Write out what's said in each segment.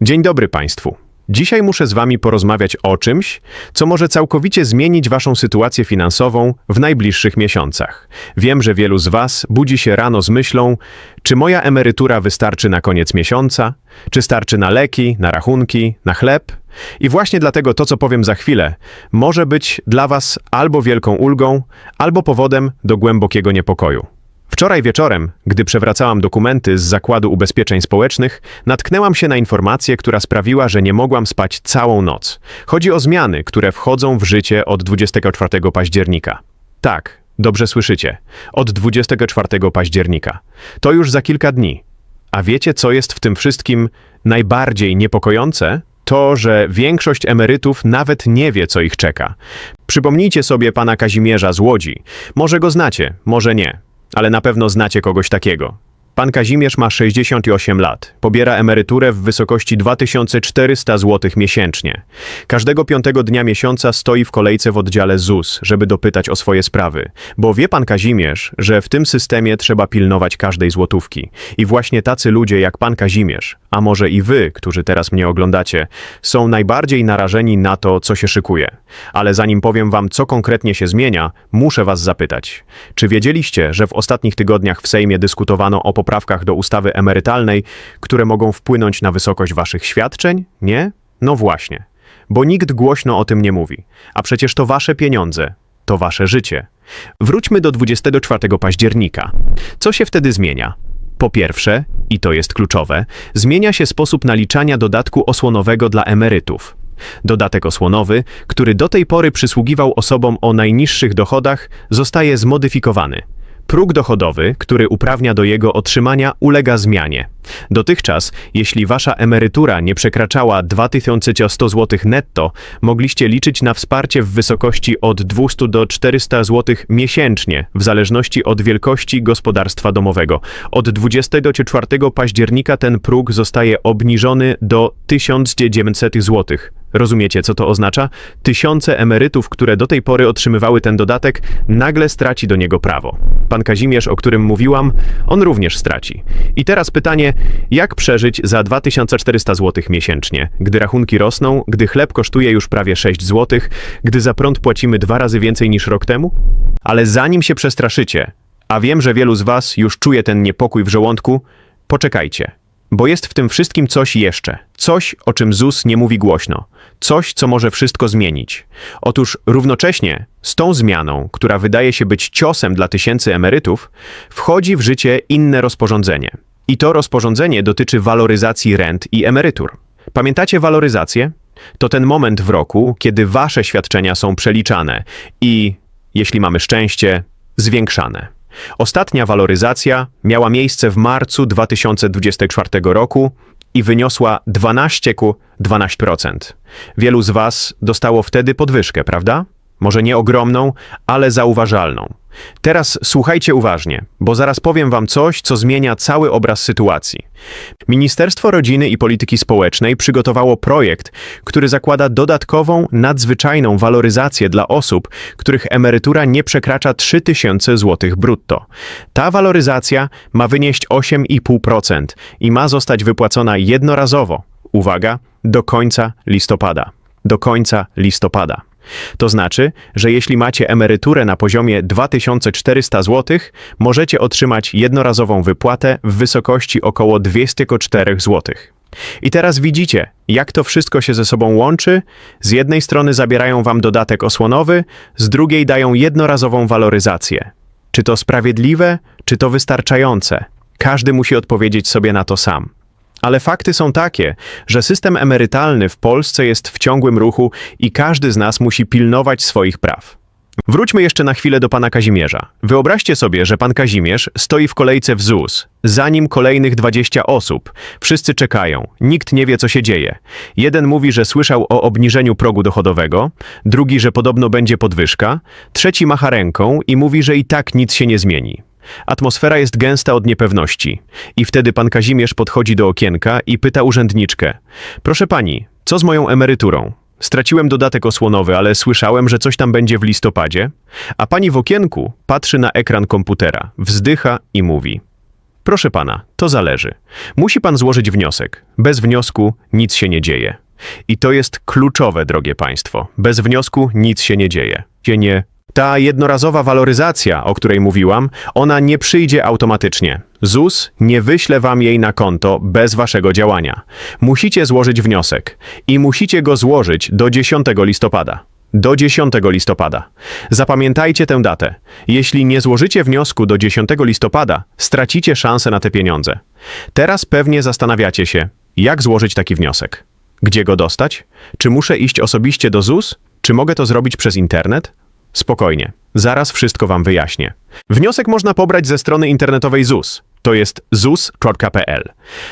Dzień dobry Państwu. Dzisiaj muszę z Wami porozmawiać o czymś, co może całkowicie zmienić Waszą sytuację finansową w najbliższych miesiącach. Wiem, że wielu z Was budzi się rano z myślą, czy moja emerytura wystarczy na koniec miesiąca, czy starczy na leki, na rachunki, na chleb. I właśnie dlatego to, co powiem za chwilę, może być dla Was albo wielką ulgą, albo powodem do głębokiego niepokoju. Wczoraj wieczorem, gdy przewracałam dokumenty z Zakładu Ubezpieczeń Społecznych, natknęłam się na informację, która sprawiła, że nie mogłam spać całą noc. Chodzi o zmiany, które wchodzą w życie od 24 października. Tak, dobrze słyszycie. Od 24 października. To już za kilka dni. A wiecie, co jest w tym wszystkim najbardziej niepokojące? To, że większość emerytów nawet nie wie, co ich czeka. Przypomnijcie sobie pana Kazimierza z Łodzi. Może go znacie, może nie ale na pewno znacie kogoś takiego. Pan Kazimierz ma 68 lat. Pobiera emeryturę w wysokości 2400 zł miesięcznie. Każdego piątego dnia miesiąca stoi w kolejce w oddziale ZUS, żeby dopytać o swoje sprawy. Bo wie pan Kazimierz, że w tym systemie trzeba pilnować każdej złotówki. I właśnie tacy ludzie jak pan Kazimierz, a może i wy, którzy teraz mnie oglądacie, są najbardziej narażeni na to, co się szykuje. Ale zanim powiem wam, co konkretnie się zmienia, muszę was zapytać. Czy wiedzieliście, że w ostatnich tygodniach w Sejmie dyskutowano o poprawkach do ustawy emerytalnej, które mogą wpłynąć na wysokość waszych świadczeń? Nie? No właśnie. Bo nikt głośno o tym nie mówi. A przecież to wasze pieniądze, to wasze życie. Wróćmy do 24 października. Co się wtedy zmienia? Po pierwsze, i to jest kluczowe, zmienia się sposób naliczania dodatku osłonowego dla emerytów. Dodatek osłonowy, który do tej pory przysługiwał osobom o najniższych dochodach, zostaje zmodyfikowany. Próg dochodowy, który uprawnia do jego otrzymania, ulega zmianie. Dotychczas, jeśli wasza emerytura nie przekraczała 2100 zł netto, mogliście liczyć na wsparcie w wysokości od 200 do 400 zł miesięcznie, w zależności od wielkości gospodarstwa domowego. Od 24 października ten próg zostaje obniżony do 1900 zł. Rozumiecie, co to oznacza? Tysiące emerytów, które do tej pory otrzymywały ten dodatek, nagle straci do niego prawo. Pan Kazimierz, o którym mówiłam, on również straci. I teraz pytanie, jak przeżyć za 2400 zł miesięcznie, gdy rachunki rosną, gdy chleb kosztuje już prawie 6 zł, gdy za prąd płacimy dwa razy więcej niż rok temu? Ale zanim się przestraszycie, a wiem, że wielu z was już czuje ten niepokój w żołądku, poczekajcie. Bo jest w tym wszystkim coś jeszcze. Coś, o czym ZUS nie mówi głośno. Coś, co może wszystko zmienić. Otóż równocześnie z tą zmianą, która wydaje się być ciosem dla tysięcy emerytów, wchodzi w życie inne rozporządzenie. I to rozporządzenie dotyczy waloryzacji rent i emerytur. Pamiętacie waloryzację? To ten moment w roku, kiedy wasze świadczenia są przeliczane i, jeśli mamy szczęście, zwiększane. Ostatnia waloryzacja miała miejsce w marcu 2024 roku i wyniosła 12,12%. Wielu z Was dostało wtedy podwyżkę, prawda? Może nie ogromną, ale zauważalną. Teraz słuchajcie uważnie, bo zaraz powiem Wam coś, co zmienia cały obraz sytuacji. Ministerstwo Rodziny i Polityki Społecznej przygotowało projekt, który zakłada dodatkową, nadzwyczajną waloryzację dla osób, których emerytura nie przekracza 3000 zł brutto. Ta waloryzacja ma wynieść 8,5% i ma zostać wypłacona jednorazowo. Uwaga, do końca listopada. Do końca listopada. To znaczy, że jeśli macie emeryturę na poziomie 2400 zł, możecie otrzymać jednorazową wypłatę w wysokości około 204 zł. I teraz widzicie, jak to wszystko się ze sobą łączy. Z jednej strony zabierają wam dodatek osłonowy, z drugiej dają jednorazową waloryzację. Czy to sprawiedliwe, czy to wystarczające? Każdy musi odpowiedzieć sobie na to sam. Ale fakty są takie, że system emerytalny w Polsce jest w ciągłym ruchu i każdy z nas musi pilnować swoich praw. Wróćmy jeszcze na chwilę do pana Kazimierza. Wyobraźcie sobie, że pan Kazimierz stoi w kolejce w ZUS, za nim kolejnych 20 osób. Wszyscy czekają, nikt nie wie, co się dzieje. Jeden mówi, że słyszał o obniżeniu progu dochodowego, drugi, że podobno będzie podwyżka, trzeci macha ręką i mówi, że i tak nic się nie zmieni. Atmosfera jest gęsta od niepewności. I wtedy pan Kazimierz podchodzi do okienka i pyta urzędniczkę. Proszę pani, co z moją emeryturą? Straciłem dodatek osłonowy, ale słyszałem, że coś tam będzie w listopadzie. A pani w okienku patrzy na ekran komputera, wzdycha i mówi. Proszę pana, to zależy. Musi pan złożyć wniosek. Bez wniosku nic się nie dzieje. I to jest kluczowe, drogie państwo. Bez wniosku nic się nie dzieje. Się nie. Ta jednorazowa waloryzacja, o której mówiłam, ona nie przyjdzie automatycznie. ZUS nie wyśle wam jej na konto bez waszego działania. Musicie złożyć wniosek i musicie go złożyć do 10 listopada. Do 10 listopada. Zapamiętajcie tę datę. Jeśli nie złożycie wniosku do 10 listopada, stracicie szansę na te pieniądze. Teraz pewnie zastanawiacie się, jak złożyć taki wniosek. Gdzie go dostać? Czy muszę iść osobiście do ZUS? Czy mogę to zrobić przez internet? Spokojnie, zaraz wszystko wam wyjaśnię. Wniosek można pobrać ze strony internetowej ZUS. To jest zus.pl.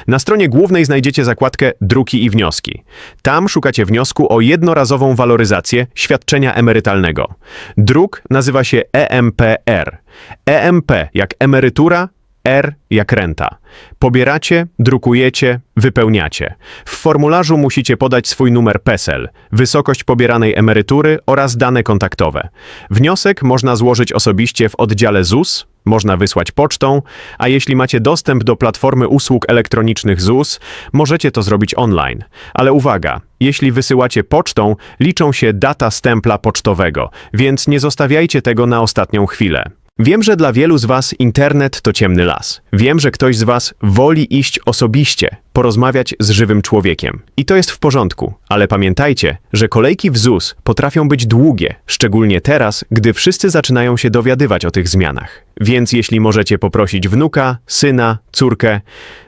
Na stronie głównej znajdziecie zakładkę Druki i wnioski. Tam szukacie wniosku o jednorazową waloryzację świadczenia emerytalnego. Druk nazywa się EMPR. EMP jak emerytura, R jak renta. Pobieracie, drukujecie, wypełniacie. W formularzu musicie podać swój numer PESEL, wysokość pobieranej emerytury oraz dane kontaktowe. Wniosek można złożyć osobiście w oddziale ZUS, można wysłać pocztą, a jeśli macie dostęp do platformy usług elektronicznych ZUS, możecie to zrobić online. Ale uwaga, jeśli wysyłacie pocztą, liczą się data stempla pocztowego, więc nie zostawiajcie tego na ostatnią chwilę. Wiem, że dla wielu z Was internet to ciemny las. Wiem, że ktoś z Was woli iść osobiście, porozmawiać z żywym człowiekiem. I to jest w porządku, ale pamiętajcie, że kolejki w ZUS potrafią być długie, szczególnie teraz, gdy wszyscy zaczynają się dowiadywać o tych zmianach. Więc jeśli możecie poprosić wnuka, syna, córkę,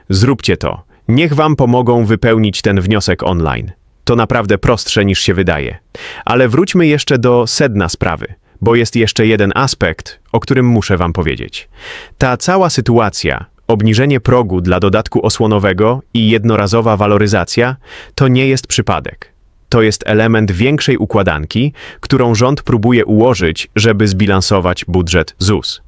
zróbcie to. Niech Wam pomogą wypełnić ten wniosek online. To naprawdę prostsze niż się wydaje. Ale wróćmy jeszcze do sedna sprawy bo jest jeszcze jeden aspekt, o którym muszę Wam powiedzieć. Ta cała sytuacja, obniżenie progu dla dodatku osłonowego i jednorazowa waloryzacja, to nie jest przypadek. To jest element większej układanki, którą rząd próbuje ułożyć, żeby zbilansować budżet ZUS.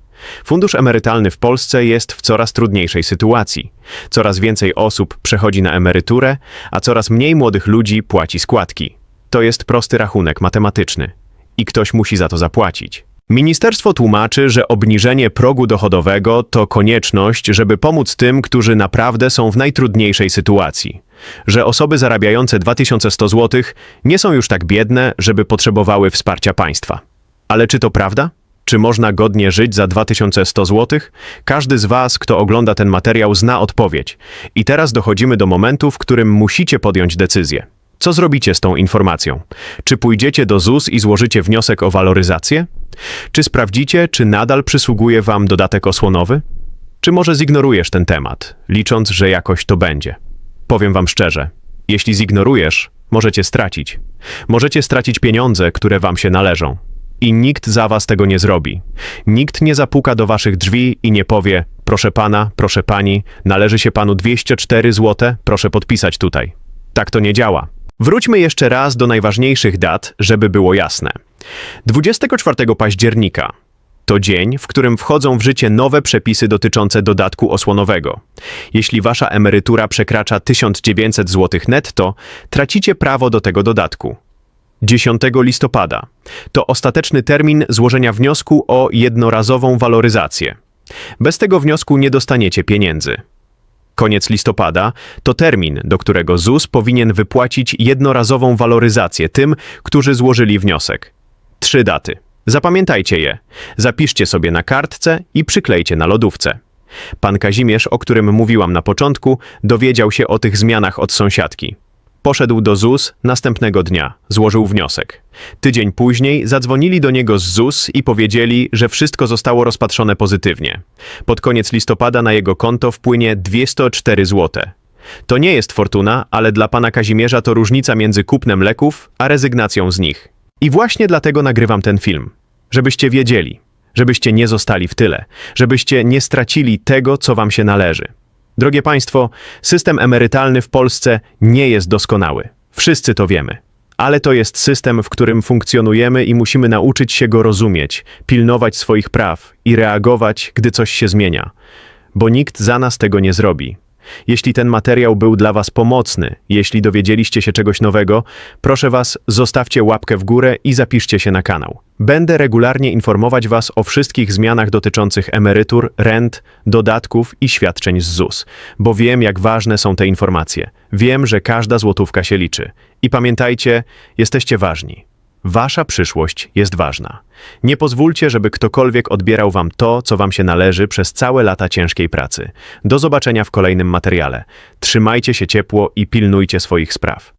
Fundusz emerytalny w Polsce jest w coraz trudniejszej sytuacji. Coraz więcej osób przechodzi na emeryturę, a coraz mniej młodych ludzi płaci składki. To jest prosty rachunek matematyczny i ktoś musi za to zapłacić. Ministerstwo tłumaczy, że obniżenie progu dochodowego to konieczność, żeby pomóc tym, którzy naprawdę są w najtrudniejszej sytuacji. Że osoby zarabiające 2100 zł nie są już tak biedne, żeby potrzebowały wsparcia państwa. Ale czy to prawda? Czy można godnie żyć za 2100 zł? Każdy z Was, kto ogląda ten materiał, zna odpowiedź. I teraz dochodzimy do momentu, w którym musicie podjąć decyzję. Co zrobicie z tą informacją? Czy pójdziecie do ZUS i złożycie wniosek o waloryzację? Czy sprawdzicie, czy nadal przysługuje Wam dodatek osłonowy? Czy może zignorujesz ten temat, licząc, że jakoś to będzie? Powiem Wam szczerze, jeśli zignorujesz, możecie stracić. Możecie stracić pieniądze, które Wam się należą. I nikt za Was tego nie zrobi. Nikt nie zapuka do Waszych drzwi i nie powie: Proszę Pana, proszę Pani, należy się Panu 204 zł, proszę podpisać tutaj. Tak to nie działa. Wróćmy jeszcze raz do najważniejszych dat, żeby było jasne. 24 października to dzień, w którym wchodzą w życie nowe przepisy dotyczące dodatku osłonowego. Jeśli wasza emerytura przekracza 1900 zł netto, tracicie prawo do tego dodatku. 10 listopada to ostateczny termin złożenia wniosku o jednorazową waloryzację. Bez tego wniosku nie dostaniecie pieniędzy. Koniec listopada to termin, do którego ZUS powinien wypłacić jednorazową waloryzację tym, którzy złożyli wniosek. Trzy daty. Zapamiętajcie je. Zapiszcie sobie na kartce i przyklejcie na lodówce. Pan Kazimierz, o którym mówiłam na początku, dowiedział się o tych zmianach od sąsiadki. Poszedł do ZUS następnego dnia, złożył wniosek. Tydzień później zadzwonili do niego z ZUS i powiedzieli, że wszystko zostało rozpatrzone pozytywnie. Pod koniec listopada na jego konto wpłynie 204 zł. To nie jest fortuna, ale dla pana Kazimierza to różnica między kupnem leków a rezygnacją z nich. I właśnie dlatego nagrywam ten film. Żebyście wiedzieli, żebyście nie zostali w tyle, żebyście nie stracili tego, co wam się należy. Drogie Państwo, system emerytalny w Polsce nie jest doskonały. Wszyscy to wiemy. Ale to jest system, w którym funkcjonujemy i musimy nauczyć się go rozumieć, pilnować swoich praw i reagować, gdy coś się zmienia. Bo nikt za nas tego nie zrobi. Jeśli ten materiał był dla Was pomocny, jeśli dowiedzieliście się czegoś nowego, proszę Was, zostawcie łapkę w górę i zapiszcie się na kanał. Będę regularnie informować Was o wszystkich zmianach dotyczących emerytur, rent, dodatków i świadczeń z ZUS, bo wiem, jak ważne są te informacje. Wiem, że każda złotówka się liczy. I pamiętajcie, jesteście ważni. Wasza przyszłość jest ważna. Nie pozwólcie, żeby ktokolwiek odbierał wam to, co wam się należy przez całe lata ciężkiej pracy. Do zobaczenia w kolejnym materiale. Trzymajcie się ciepło i pilnujcie swoich spraw.